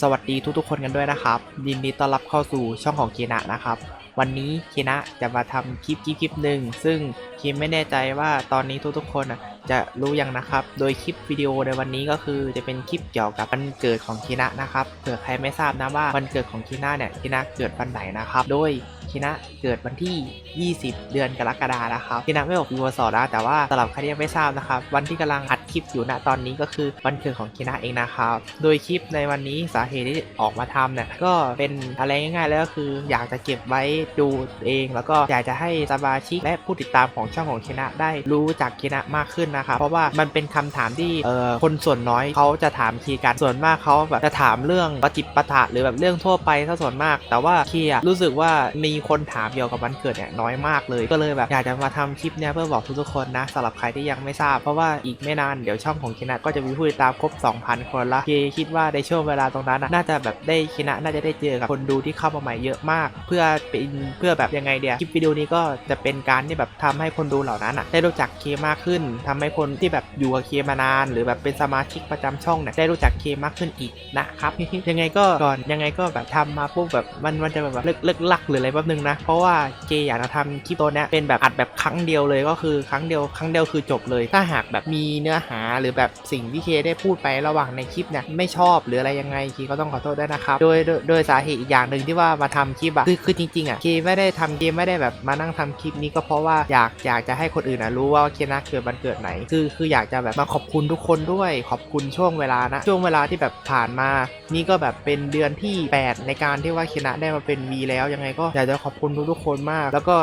สวัสดีทุกๆคนกันด้วยนะครับยินดีต้อนรับเข้าสู่ช่องของเคนะนะครับ วันนี้เคนะจะมาทำคลิปคลิปคลิปหนึ่งซึ่งเคไม่แน่ใจว่าตอนนี้ทุกๆคนจะรู้ยังนะครับ โดยคลิปวิดีโอในวันนี้ก็คือจะเป็นคลิปเกี่ยวกับวันเกิดของเคนะนะครับเผื่อใครไม่ทราบนะว่าวันเกิดของเคนะเนี่ยเคนะเกิดวันไหนนะครับ โดย คนะเกิดวันที่ 20 เดือนกรกฎานะครับเคนะไม่บอกปีวศนะแต่ว่าสำหรับใครที่ยังไม่ทราบนะครับ วันที่กำลังอัดคลิปอยู่ณตอนนี้ก็คือวันเกิดของเคนะเองนะครับ โดยคลิปในวันนี้สาเหตุที่ออกมาทำเนี่ยก็เป็นอะไรง่ายๆแล้วก็คืออยากจะเก็บไว้ดูเอง แล้วก็อยากจะให้สมาชิกและผู้ติดตามของช่องของเคนะได้รู้จักเคนะมากขึ้นนะครับเพราะว่ามันเป็นคำถามที่เอ่อคนส่วนน้อยเขาจะถามคีกันส่วนมากเขาแบบจะถามเรื่องปฏิปทะหรือแบบเรื่องทั่วไปซะส่วนมาก แต่ว่าคีอะรู้สึกว่ามีคนถามเกี่ยวกับวันเกิดเนี่ยน้อยมากเลย ก็เลยแบบอยากจะมาทำคลิปเนี่ยเพื่อบอกทุกๆคนนะสำหรับใครที่ยังไม่ทราบ เพราะว่าอีกไม่นานเดี๋ยวช่องของคินะก็จะมีผู้ติดตามครบ 2,000 คนละเคคิดว่าในช่วงเวลาตรงนั้นน่ะน่าจะแบบได้คินะน่าจะได้เจอกับคนดูที่เข้ามาใหม่เยอะมาก เพื่อเป็นเพื่อแบบยังไงเดียคลิปวิดีโอนี้ก็จะเป็นการที่แบบทำให้คนดูเหล่านั้นอะได้รู้จักเคมากขึ้นทำให้คนที่แบบอยู่กับเคมานาน หรือแบบเป็นสมาชิกประจำช่องเนี่ยได้รู้จักเคมากขึ้นอีกนะครับยังไงก็ก่อนยังไงก็แบบทำมาปุ๊บแบบมันมันจะแบบเลิกเลิกลักหรืออะไรแป๊บนึงนะ เพราะว่าเคอยากจะทำคลิปตัวนี้เป็นแบบอัดแบบครั้งเดียวเลยก็คือครั้งเดียวครั้งเดียวคือจบเลย ถ้าหากแบบมีเนื้อหาหรือแบบสิ่งที่เคได้พูดไประหว่างในคลิปเนี่ยไม่ชอบหรืออะไรยังไงเคก็ต้องขอโทษด้วยนะครับโดยโดยสาเหตุอีกอย่างหนึ่งที่ว่ามาทำคลิปอะคือคือจริงๆอะเคไม่ได้ทำเคไม่ได้แบบมานั่งทำคลิปนี้ก็เพราะว่าอยากอยากจะให้คนอื่นนะรู้ว่าเคนะเกิดวันเกิดไหน คือคืออยากจะแบบมาขอบคุณทุกคนด้วยขอบคุณช่วงเวลานะช่วงเวลาที่แบบผ่านมา นี่ก็แบบเป็นเดือนที่ 8 ในการที่ว่าเคนะได้มาเป็นวีแล้วยังไงก็อยากจะขอบคุณทุกๆคนมาก แล้วก็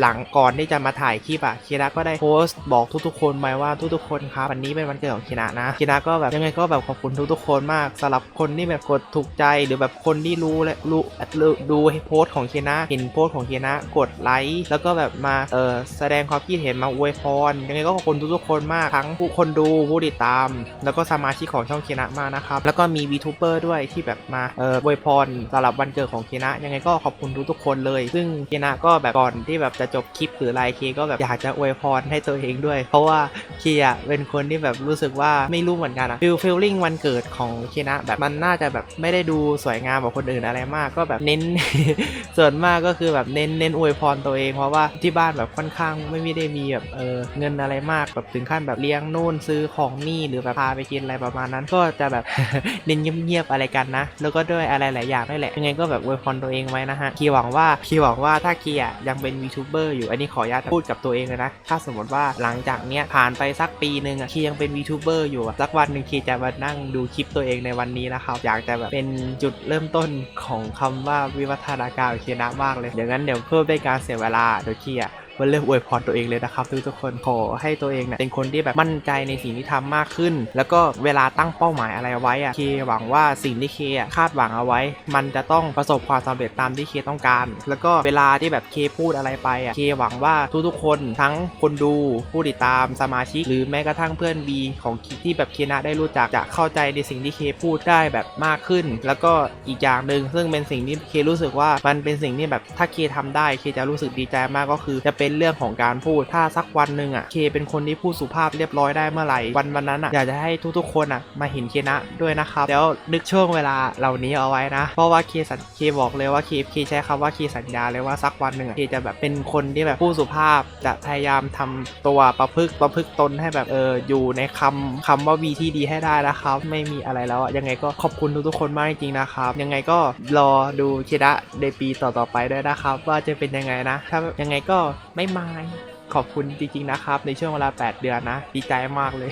หลังก่อนที่จะมาถ่ายคลิปอะเคนะก็ได้โพสต์บอกทุกๆคนไปว่าทุกๆคนครับวันนี้เป็นวันเกิดของเคนะนะเคนะก็แบบยังไงก็แบบขอบคุณทุกๆคนมากสำหรับคนที่แบบกดถูกใจหรือแบบคนที่รู้และรู้ดูให้โพสต์ของเคนะเห็นโพสต์ของเคนะกดไลค์แล้วก็แบบมาเออแสดงความคิดเห็นมาอวยพรยังไงก็ขอบคุณทุกๆคนมากทั้งผู้คนดูผู้ติดตาม แล้วก็สมาชิกของช่องเคนะมากนะครับ แล้วก็มี VTuber ด้วยที่แบบมาเอออวยพรสำหรับวันเกิดของเคนะยังไงก็ขอบคุณทุกๆคนเลยซึ่งเคนะก็แบบก่อนที่แบบจะจบคลิปหรือไลน์เคก็แบบอยากจะอวยพรให้ตัวเองด้วย เพราะว่าเคอะเป็นคนที่แบบรู้สึกว่าไม่รู้เหมือนกันอะฟิลฟิลลิ่งวันเกิดของเคนะแบบมันน่าจะแบบไม่ได้ดูสวยงามกว่าคนอื่นอะไรมากก็แบบเน้น ส่วนมากก็คือแบบเน้นเน้นอวยพรตัวเองเพราะว่าที่บ้านแบบค่อนข้างไม่ได้มีแบบเออเงินอะไรมากแบบถึงขั้นแบบเลี้ยงนู่นซื้อของนี่หรือแบบพาไปกินอะไรประมาณนั้นก็จะแบบเน้นเงียบๆอะไรกันนะ แล้วก็ด้วยอะไรหลายอย่างนี่แหละยังไงก็แบบอวยพรตัวเองไว้นะฮะคีหวังว่าคีหวังว่าถ้าคียยังเป็นวีทูเบอร์อยู่อันนี้ขออนุญาตพูดกับตัวเองเลยนะ ถ้าสมมติว่าหลังจากเนี้ยผ่านไปสักปีหนึ่งอะเคียังเป็นวีทูเบอร์อยู่สักวันหนึ่งคีจะมานั่งดูคลิปตัวเองในวันนี้นะครับอยากจะแบบเป็นจุดเริ่มต้นของคำว่าวิวัฒนาการเคีนะมากเลยเดี๋ยวงั้นเดี๋ยวเพื่อเป็นการเสียเวลาเดี๋ยวคีอะ เริ่มอวยพรตัวเองเลยนะครับทุกทุกคนขอให้ตัวเองเนี่ยเป็นคนที่แบบมั่นใจในสิ่งที่ทำมากขึ้น แล้วก็เวลาตั้งเป้าหมายอะไรไว้อะเคหวังว่าสิ่งที่เคคาดหวังเอาไว้ มันจะต้องประสบความสำเร็จตามที่เคต้องการ แล้วก็เวลาที่แบบเคพูดอะไรไปอะเคหวังว่าทุกๆคนทั้งคนดูผู้ติดตามสมาชิก หรือแม้กระทั่งเพื่อนบีของเคที่แบบเคนะได้รู้จักจะเข้าใจในสิ่งที่เคพูดได้แบบมากขึ้น แล้วก็อีกอย่างหนึ่งซึ่งเป็นสิ่งที่เครู้สึกว่ามันเป็นสิ่งที่แบบถ้าเคทำได้เคจะรู้สึกดีใจมากก็คือจะเป็นเรื่องของการพูดถ้าสักวันหนึ่งอะเคเป็นคนที่พูดสุภาพเรียบร้อยได้เมื่อไหร่วันวันนั้นอะอยากจะให้ทุกๆคนอะมาเห็นเคนะด้วยนะครับ แล้วนึกช่วงเวลาเหล่านี้เอาไว้นะ เพราะว่าเคสัญเคบอกเลยว่าเคเคใช้คำว่าเคสัญญาเลยว่าสักวันหนึ่งอะเคจะแบบเป็นคนที่แบบพูดสุภาพ จะพยายามทำตัวประพฤกประพฤกตนให้แบบเอออยู่ในคำคำว่าวีที่ดีให้ได้นะครับ ไม่มีอะไรแล้วอะยังไงก็ขอบคุณทุกๆคนมากจริงๆนะครับ ยังไงก็รอดูเคนะในปีต่อๆไปด้วยนะครับ ว่าจะเป็นยังไงนะถ้ายังไงก็ไม่ไมายขอบคุณจริงๆนะครับ ในช่วงเวลา 8 เดือนนะ ดีใจมากเลย